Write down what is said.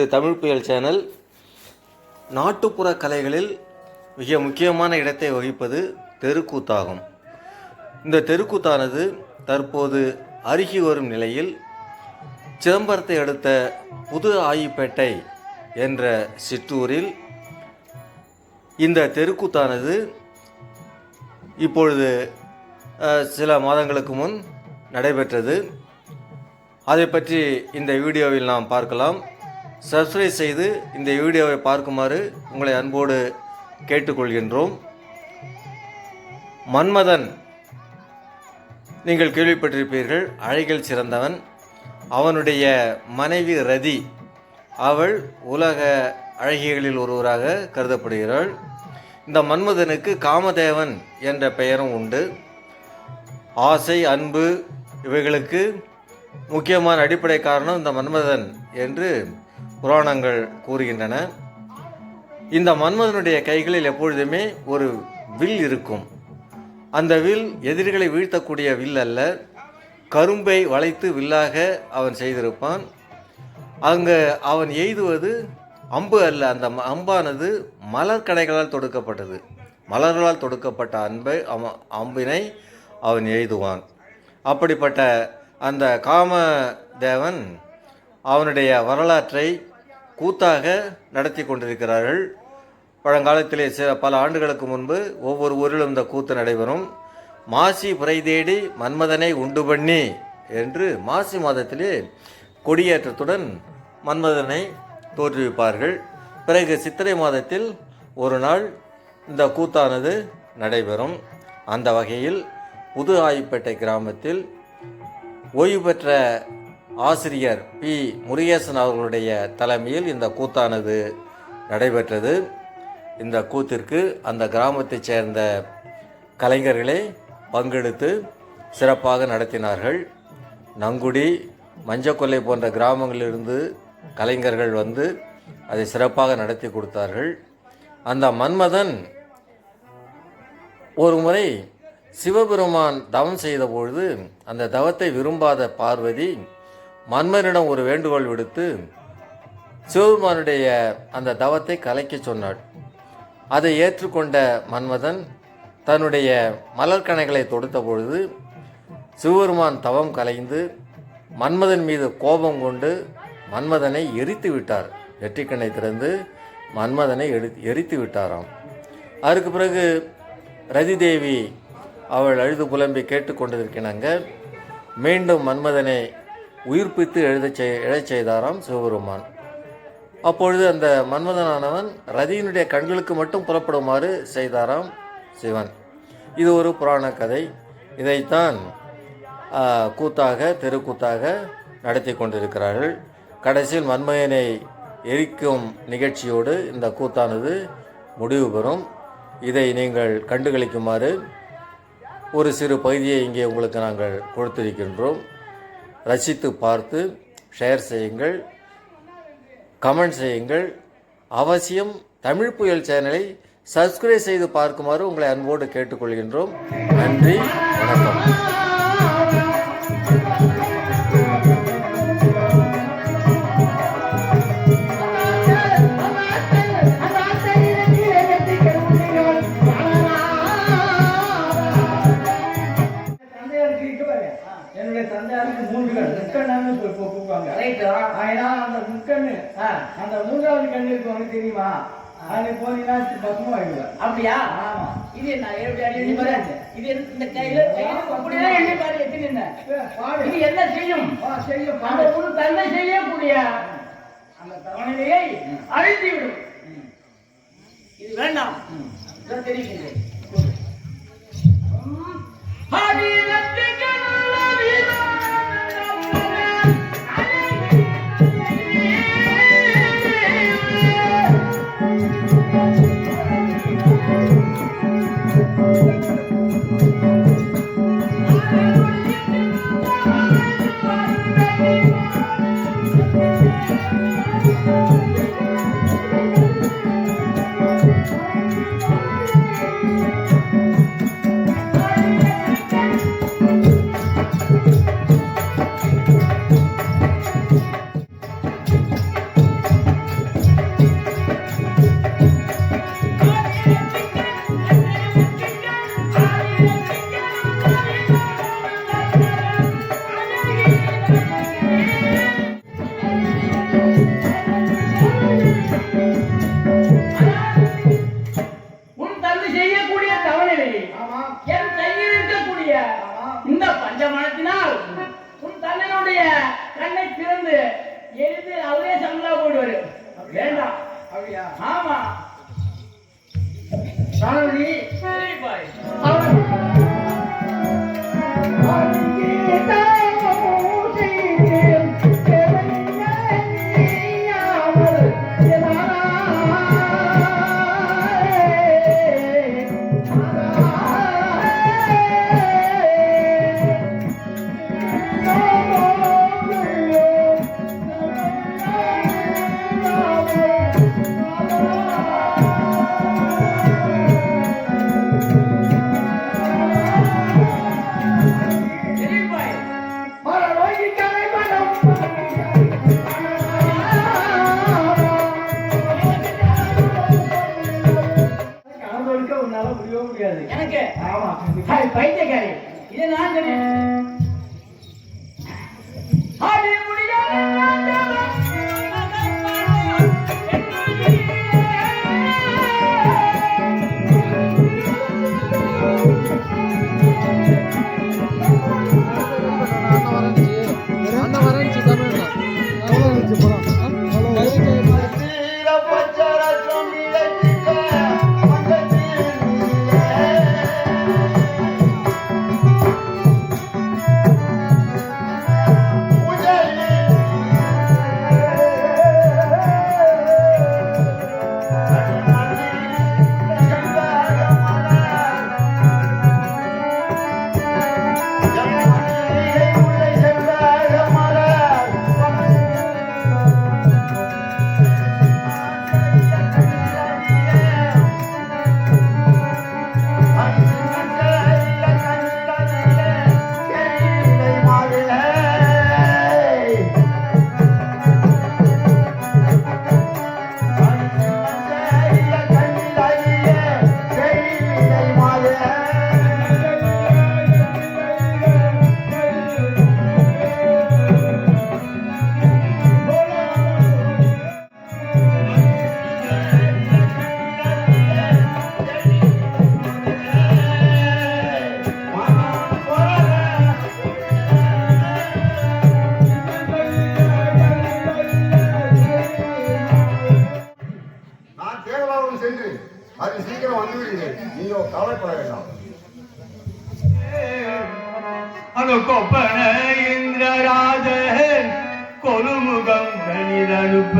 இது தமிழ் புயல் சேனல். நாட்டுப்புற கலைகளில் மிக முக்கியமான இடத்தை வகிப்பது தெருக்கூத்தாகும். இந்த தெருக்கூத்தானது தற்போது அருகி வரும் நிலையில் சிதம்பரத்தை அடுத்த புது ஆயிப்பேட்டை என்ற சிற்றூரில் இந்த தெருக்கூத்தானது இப்பொழுது சில மாதங்களுக்கு முன் நடைபெற்றது. அதை பற்றி இந்த வீடியோவில் நாம் பார்க்கலாம். சப்ஸ்கிரைப் செய்து இந்த வீடியோவை பார்க்குமாறு உங்களை அன்போடு கேட்டுக்கொள்கின்றோம். மன்மதன் நீங்கள் கேள்விப்பட்டிருப்பீர்கள் அழகில் சிறந்தவன். அவனுடைய மனைவி ரதி அவள் உலக அழகிகளில் ஒருவராக கருதப்படுகிறாள். இந்த மன்மதனுக்கு காமதேவன் என்ற பெயரும் உண்டு. ஆசை அன்பு இவைகளுக்கு முக்கியமான அடிப்படை காரணம் இந்த மன்மதன் என்று புராணங்கள் கூறுகின்றன. இந்த மன்மதனுடைய கைகளில் எப்பொழுதுமே ஒரு வில் இருக்கும். அந்த வில் எதிரிகளை வீழ்த்தக்கூடிய வில் அல்ல. கரும்பை வளைத்து வில்லாக அவன் செய்திருப்பான். அங்கு அவன் எய்துவது அம்பு அல்ல. அந்த அம்பானது மலர் கடைகளால் தொடுக்கப்பட்டது. மலர்களால் தொடுக்கப்பட்ட அன்பை அவன் அம்பினை அவன் எய்துவான். அப்படிப்பட்ட அந்த காம தேவன் அவனுடைய வரலாற்றை கூத்தாக நடத்தி கொண்டிருக்கிறார்கள். பழங்காலத்திலே சில பல ஆண்டுகளுக்கு முன்பு ஒவ்வொரு ஊரிலும் இந்த கூத்து நடைபெறும். மாசி புரை தேடி மன்மதனை உண்டு பண்ணி என்று மாசி மாதத்திலே கொடியேற்றத்துடன் மன்மதனை தோற்றுவிப்பார்கள். பிறகு சித்திரை மாதத்தில் ஒரு நாள் இந்த கூத்தானது நடைபெறும். அந்த வகையில் புது ஆயுப்பேட்டை கிராமத்தில் ஓய்வு பெற்ற ஆசிரியர் பி. முருகேசன் அவர்களுடைய தலைமையில் இந்த கூத்தானது நடைபெற்றது. இந்த கூத்திற்கு அந்த கிராமத்தைச் சேர்ந்த கலைஞர்களே பங்கெடுத்து சிறப்பாக நடத்தினார்கள். நங்குடி மஞ்சக்கொல்லை போன்ற கிராமங்களிலிருந்து கலைஞர்கள் வந்து அதை சிறப்பாக நடத்தி கொடுத்தார்கள். அந்த மன்மதன் ஒரு முறை சிவபெருமான் தவம் செய்த பொழுது அந்த தவத்தை விரும்பாத பார்வதி மன்மனிடம் ஒரு வேண்டுகோள் விடுத்து சிவபெருமானுடைய அந்த தவத்தை கலைக்க சொன்னாள். அதை ஏற்றுக்கொண்ட மன்மதன் தன்னுடைய மலர்கணைகளை தொடுத்த பொழுது சிவபெருமான் தவம் கலைந்து மன்மதன் மீது கோபம் கொண்டு மன்மதனை எரித்து விட்டார். வெற்றிக்கண்ணை திறந்து மன்மதனை எரி எரித்து விட்டாராம். அதற்கு பிறகு ரதிதேவி அவள் அழுது புலம்பி கேட்டுக்கொண்டிருக்கிறாங்க. மீண்டும் மன்மதனை உயிர்ப்பித்து எழுதச் செய் எழச் செய்தாராம் சிவபெருமான். அப்பொழுது அந்த மன்மதனானவன் ரதியினுடைய கண்களுக்கு மட்டும் புறப்படுமாறு செய்தாராம் சிவன். இது ஒரு புராண கதை. இதைத்தான் கூத்தாக தெருக்கூத்தாக நடத்தி கொண்டிருக்கிறார்கள். கடைசியில் மன்மகனை எரிக்கும் நிகழ்ச்சியோடு இந்த கூத்தானது முடிவு பெறும். இதை நீங்கள் கண்டுகளிக்குமாறு ஒரு சிறு பகுதியை இங்கே உங்களுக்கு நாங்கள் கொடுத்திருக்கின்றோம். ரசித்து பார்த்து ஷேர் செய்யுங்கள் கமெண்ட் செய்யுங்கள். அவசியம் தமிழ் புயல் சேனலை சப்ஸ்கிரைப் செய்து பார்க்குமாறு உங்களை அன்போடு கேட்டுக்கொள்கின்றோம். நன்றி வணக்கம். தந்தையாருக்கு மூன்று கண் முக்கண்ணான்னு கூப்பிடுவாங்க அதனால அந்த முக்கண்ணு அந்த மூன்றாவது கண்ணு இருக்கவனுக்கு தெரியுமா? அங்க போனீங்கன்னா பத்மம் ஆயிடுவேன் அப்படியா? ஆமா. இது என்ன இது என்ன- இந்த கையில எண்ணி பாரு எத்தனை என்ன? பாடு. இது என்ன செய்யும்? வா, செய்ய அந்த பாடு. ஒரு தந்தை செய்யக்கூடிய அந்த தவணையை அழித்து விடும் இது வேண்டாம் இதான் பைத்தியக்காரி. இதை நான் சொன்னேன் கொப்பன இந்திரராஜன் கொலுமுகம் கணிதனுப்ப